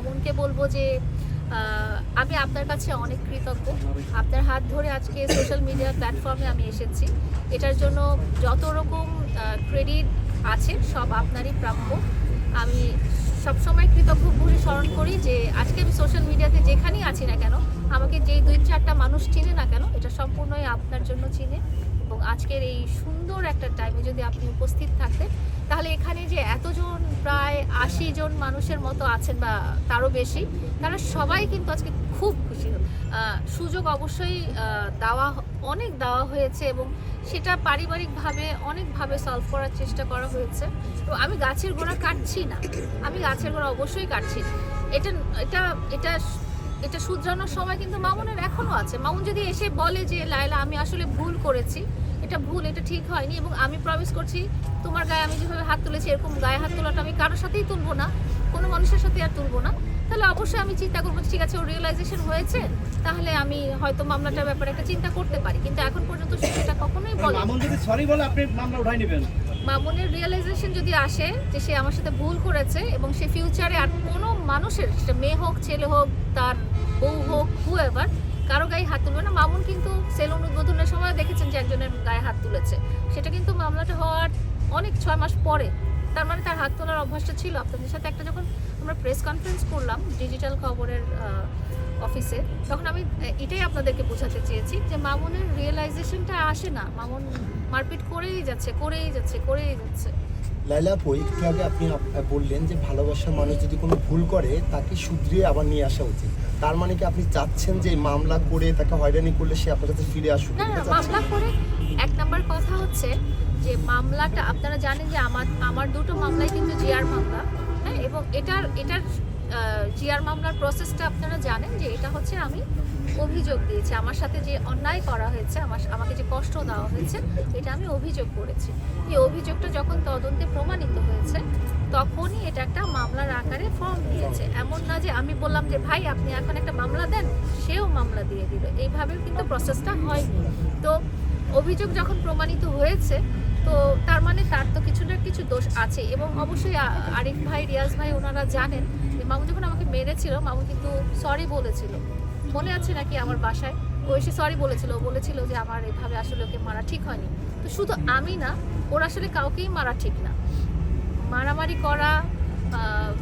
মামুনকে বলব যে আমি আপনার কাছে অনেক কৃতজ্ঞ। আপনার হাত ধরে আজকে সোশ্যাল মিডিয়া প্ল্যাটফর্মে আমি এসেছি। এটার জন্য যত রকম ক্রেডিট আছে, সব আপনারই প্রাপ্য। আমি সবসময় কৃতজ্ঞ ভরে স্মরণ করি যে, আজকে আমি সোশ্যাল মিডিয়াতে যেখানেই আছি না কেন, আমাকে যেই দুই চারটা মানুষ চিনে না কেন, এটা সম্পূর্ণই আপনার জন্য চিনে। এবং আজকের এই সুন্দর একটা টাইমে যদি আপনি উপস্থিত থাকতেন, তাহলে এখানে যে এতজন, প্রায় আশি জন মানুষের মতো আছেন বা তারও বেশি, তারা সবাই কিন্তু আজকে খুব খুশি। সুযোগ অবশ্যই দেওয়া অনেক দেওয়া হয়েছে এবং সেটা পারিবারিকভাবে অনেকভাবে সলভ করার চেষ্টা করা হয়েছে তো আমি গাছের গোড়া কাটছি না আমি গাছের গোড়া অবশ্যই কাটছি। এটা এটা এটা এটা শুধরানোর সময় কিন্তু মামুনের এখনও আছে মামুন যদি এসে বলে যে, লায়লা, আমি আসলে ভুল করেছি এটা ভুল এটা ঠিক হয়নি এবং আমি প্রমিস করছি তোমার গায়ে আমি যেভাবে হাত তুলেছি এরকম গায়ে হাত তোলাটা আমি কারোর সাথেই তুলবো না কোনো মানুষের সাথে আর তুলবো না। তাহলে অবশ্যই আমি চিন্তা করব ঠিক আছে ওর রিয়েলাইজেশন হয়েছে তাহলে আমি হয়তো মামলাটার ব্যাপারে একটা চিন্তা করতে পারি। কিন্তু এখন পর্যন্ত সেটা কখনোই বলে মামুন যদি সরি বলে আপনি মামলা উঠাই নেবেন। মামুনের রিয়েলাইজেশন যদি আসে যে সে আমার সাথে ভুল করেছে এবং সে ফিউচারে আর কোনো মানুষের সেটা মেয়ে হোক ছেলে হোক তার বউ হোক হু এভার কারও গায়ে হাত তুলবে না। মামুন কিন্তু সেলুন উদ্বোধনের সময় দেখেছেন যে একজনের হাত তুলেছে। সেটা কিন্তু মামলাটা হওয়ার অনেক ছয় মাস পরে। তার মানে তার হাত তোলার অভ্যাসটা ছিল। আপনাদের সাথে একটা যখন আমরা প্রেস কনফারেন্স করলাম ডিজিটাল খবরের অফিসে তখন আমি এটাই আপনাদেরকে বোঝাতে চেয়েছি যে মামুনের রিয়েলাইজেশনটা আসে না। মামুন মারপিট করেই যাচ্ছে করেই যাচ্ছে করেই যাচ্ছে। লাইলা আপু একটু আগে আপনি বললেন যে ভালোবাসার মানুষ যদি কোনো ভুল করে তাকে শুধরিয়ে আবার নিয়ে আসা উচিত। তার মানে কি আপনি চাচ্ছেন যে মামলা করে তাকে হয়রানি করলে সে আপনার কাছে ফিরে আসুক? না না মামলা করে এক নাম্বার কথা হচ্ছে যে মামলাটা আপনারা জানেন যে আমার আমার দুটো মামলাই কিন্তু জিআর মামলা। হ্যাঁ এবং এটার এটার জিআর মামলার প্রসেসটা আপনারা জানেন যে এটা হচ্ছে আমি অভিযোগ দিয়েছি। আমার সাথে যে অন্যায় করা হয়েছে, আমার, আমাকে যে কষ্ট দেওয়া হয়েছে, এটা আমি অভিযোগ করেছি। এই অভিযোগটা যখন তদন্তে প্রমাণিত হয়েছে, তখনই এটা একটা মামলার আকারে ফর্ম নিয়েছে এমন না যে আমি বললাম যে, ভাই, আপনি এখন একটা মামলা দেন। সেও মামলা দিয়ে দিল। এইভাবে কিন্তু প্রসেসটা হয়নি। তো অভিযোগ যখন প্রমাণিত হয়েছে, তো তার মানে তার তো কিছু না কিছু দোষ আছে এবং অবশ্যই আরিফ ভাই, রিয়াজ ভাই ওনারা জানেন যে মামু যখন আমাকে মেরেছিল, মামু কিন্তু সরি বলেছিল। মনে আছে নাকি আমার বাসায়? ও এসে সরি বলেছিল। বলেছিল যে আমার এভাবে আসলে ওকে মারা ঠিক হয়নি। তো শুধু আমি না, ওর আসলে কাউকেই মারা ঠিক না। মারামারি করা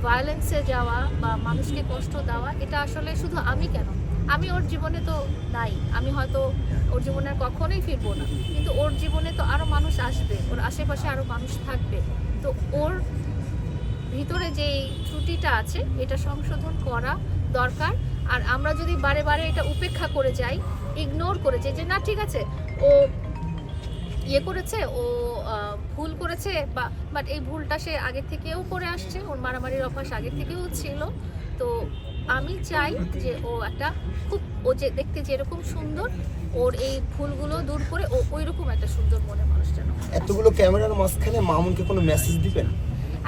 ভায়োলেন্সে যাওয়া বা মানুষকে কষ্ট দেওয়া, এটা আসলে শুধু আমি কেন আমি ওর জীবনে তো নাই। আমি হয়তো ওর জীবনে আর কখনোই ফিরবো না। কিন্তু ওর জীবনে তো আরও মানুষ আসবে। ওর আশেপাশে আরও মানুষ থাকবে। তো ওর ভিতরে যে ত্রুটিটা আছে, এটা সংশোধন করা দরকার। আর আমরা যদি বারে বারে এটা উপেক্ষা করে যাই ইগনোর করে যাই যে, না, ঠিক আছে, ও ইয়ে করেছে, ও ভুল করেছে বা বাট এই ভুলটা সে আগের থেকেও করে আসছে। ওর মারামারির অভ্যাস আগের থেকেও ছিল। তো আমি চাই যে ও একটা খুব ও যে দেখতে যেরকম সুন্দর ওর এই ভুলগুলো দূর করে ও ওই রকম একটা সুন্দর মনে মানুষ যেন এতগুলো ক্যামেরার মাঝখানে মামুনকে কোনো মেসেজ দিবেন?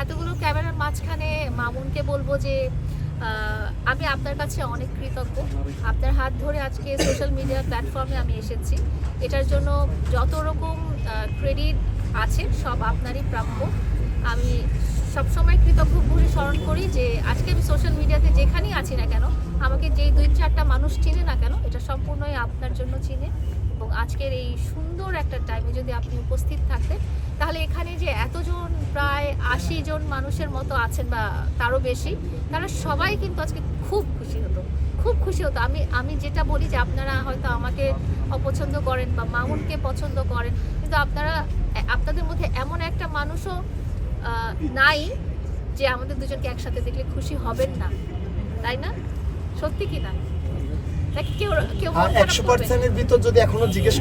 এতগুলো ক্যামেরার মাঝখানে মামুনকে বলব যে আমি আপনার কাছে অনেক কৃতজ্ঞ। আপনার হাত ধরে আজকে সোশ্যাল মিডিয়া প্ল্যাটফর্মে আমি এসেছি। এটার জন্য যত রকম ক্রেডিট আছে সব আপনারই প্রাপ্য। আমি সবসময় কৃতজ্ঞ ভরে স্মরণ করি যে আজকে আমি সোশ্যাল মিডিয়াতে যেখানেই আছি না কেন, আমাকে যেই দুই চারটা মানুষ চিনে না কেন, এটা সম্পূর্ণই আপনার জন্য চিনে। এবং আজকের এই সুন্দর একটা টাইমে যদি আপনি উপস্থিত থাকতেন, তাহলে এখানে যে এতজন প্রায় আশি জন মানুষের মতো আছেন বা তারও বেশি, তারা সবাই কিন্তু আজকে খুব খুশি হতো। খুব খুশি হতো। আমি আমি যেটা বলি যে আপনারা হয়তো আমাকে অপছন্দ করেন বা মামুনকে পছন্দ করেন, কিন্তু আপনারা আপনাদের মধ্যে এমন একটা মানুষও নাই যে আমাদের দুজনকে একসাথে দেখলে খুশি হবেন না। তাই না? সত্যি কি না? কেউ কেউ আর একশো? পার্সেন্টের ভিতর যদি এখনও জিজ্ঞেস